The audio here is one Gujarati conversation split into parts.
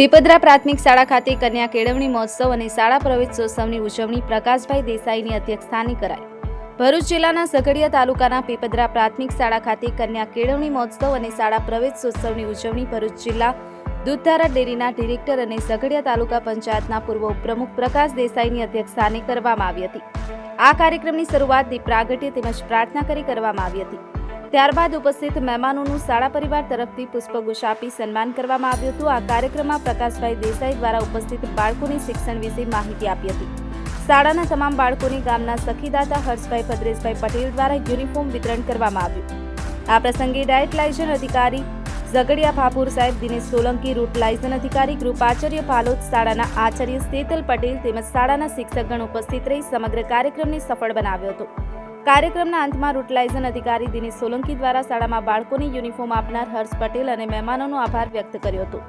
પીપદરા પ્રાથમિક શાળા ખાતે કન્યા કેળવણી મહોત્સવ અને શાળા પ્રવેશોત્સવની ઉજવણી પ્રકાશભાઈ દેસાઈની અધ્યક્ષસ્થાને કરાઈ. ભરૂચ જિલ્લાના ઝઘડિયા તાલુકાના પીપદરા પ્રાથમિક શાળા ખાતે કન્યા કેળવણી મહોત્સવ અને શાળા પ્રવેશોત્સવની ઉજવણી ભરૂચ જિલ્લા દૂધધારા ડેરીના ડિરેક્ટર અને ઝઘડિયા તાલુકા પંચાયતના પૂર્વ ઉપપ્રમુખ પ્રકાશ દેસાઈની અધ્યક્ષસ્થાને કરવામાં આવી હતી. આ કાર્યક્રમની શરૂઆત દીપ પ્રાગટ્ય તેમજ પ્રાર્થના કરી કરવામાં આવી હતી. ત્યારબાદ ઉપસ્થિત મહેમાનોનું શાળા પરિવાર તરફથી પુષ્પગુચ્છ આપી સન્માન કરવામાં આવ્યું હતું. આ કાર્યક્રમમાં પ્રકાશભાઈ દેસાઈ દ્વારા ઉપસ્થિત બાળકોની શિક્ષણ વિશે માહિતી આપી હતી. શાળાના તમામ બાળકોને ગામના સખીદાતા હર્ષભાઈ ભદ્રેશભાઈ પટેલ દ્વારા યુનિફોર્મ વિતરણ કરવામાં આવ્યું. આ પ્રસંગે ડાયટ લાયસન અધિકારી ઝઘડિયા ભાપુર સાહેબ, દિનેશ સોલંકી, રૂટ લાયસન અધિકારી ગૃપાચાર્ય પાલોદ શાળાના આચાર્ય સેતલ પટેલ તેમજ શાળાના શિક્ષકગણ ઉપસ્થિત રહી સમગ્ર કાર્યક્રમને સફળ બનાવ્યો હતો. કાર્યક્રમના અંતમાં રૂટલાઇઝન અધિકારી દિનેશ સોલંકી દ્વારા શાળામાં બાળકોને યુનિફોર્મ આપનાર હર્ષ પટેલ અને મહેમાનોનો આભાર વ્યક્ત કર્યો હતો.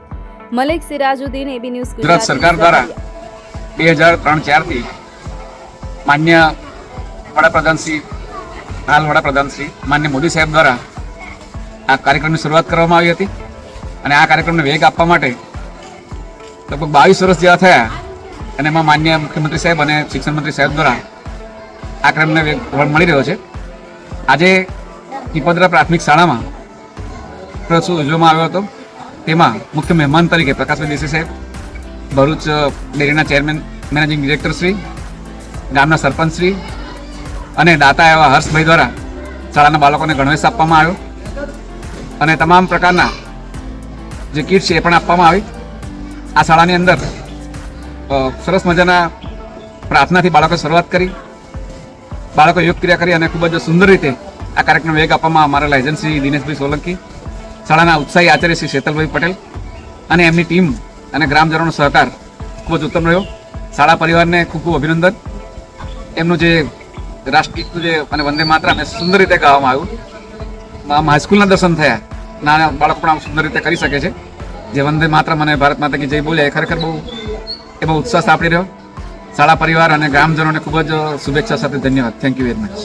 Malik Sirajuddin A B news Gujarat સરકાર દ્વારા બે હજાર ત્રણ ચારથી માન્ય વડાપ્રધાન શ્રી હાલ વડાપ્રધાન શ્રી માન્ય મોદી સાહેબ દ્વારા આ કાર્યક્રમની શરૂઆત કરવામાં આવી હતી અને આ કાર્યક્રમને વેગ આપવા માટે લગભગ બાવીસ વર્ષ જેવા થયા અને એમાં માન્ય મુખ્યમંત્રી સાહેબ અને શિક્ષણ મંત્રી સાહેબ દ્વારા આ ક્રમને મળી રહ્યો છે. આજે પીપોદરા પ્રાથમિક શાળામાં પ્રસુ ઉજવવામાં આવ્યો હતો. તેમાં મુખ્ય મહેમાન તરીકે પ્રકાશભાઈ દેસાઈ સાહેબ, ભરૂચ ડેરીના ચેરમેન, મેનેજિંગ ડિરેક્ટર શ્રી, ગામના સરપંચ શ્રી અને દાતા એવા હર્ષભાઈ દ્વારા શાળાના બાળકોને ગણવેશ આપવામાં આવ્યો. અને તમામ પ્રકારના જે કીટ છે એ પણ આપવામાં આવી. આ શાળાની અંદર સરસ મજાના પ્રાર્થનાથી બાળકોએ શરૂઆત કરી. બાળકો યોગ ક્રિયા કરી અને ખૂબ જ સુંદર રીતે આ કાર્યક્રમ વેગ આપવામાં અમારા એજન્સી દિનેશભાઈ સોલંકી, શાળાના ઉત્સાહી આચાર્ય શ્રી શેતલભાઈ પટેલ અને એમની ટીમ અને ગ્રામજનોનો સહકાર ખૂબ જ ઉત્તમ રહ્યો. શાળા પરિવારને ખૂબ ખૂબ અભિનંદન. એમનું જે રાષ્ટ્રગીતનું જે અને વંદે માત્રા અને સુંદર રીતે ગાવામાં આવ્યું. આમ હાઈસ્કૂલના દર્શન થયા. નાના બાળકો પણ આમ સુંદર રીતે કરી શકે છે. જે વંદે માત્રા મને ભારત માતા કી જય એ ખરેખર બહુ એમાં ઉત્સાહ સાંપડી રહ્યો. શાળા પરિવાર અને ગ્રામજનોને ખૂબ જ શુભેચ્છા સાથે ધન્યવાદ. Thank you very much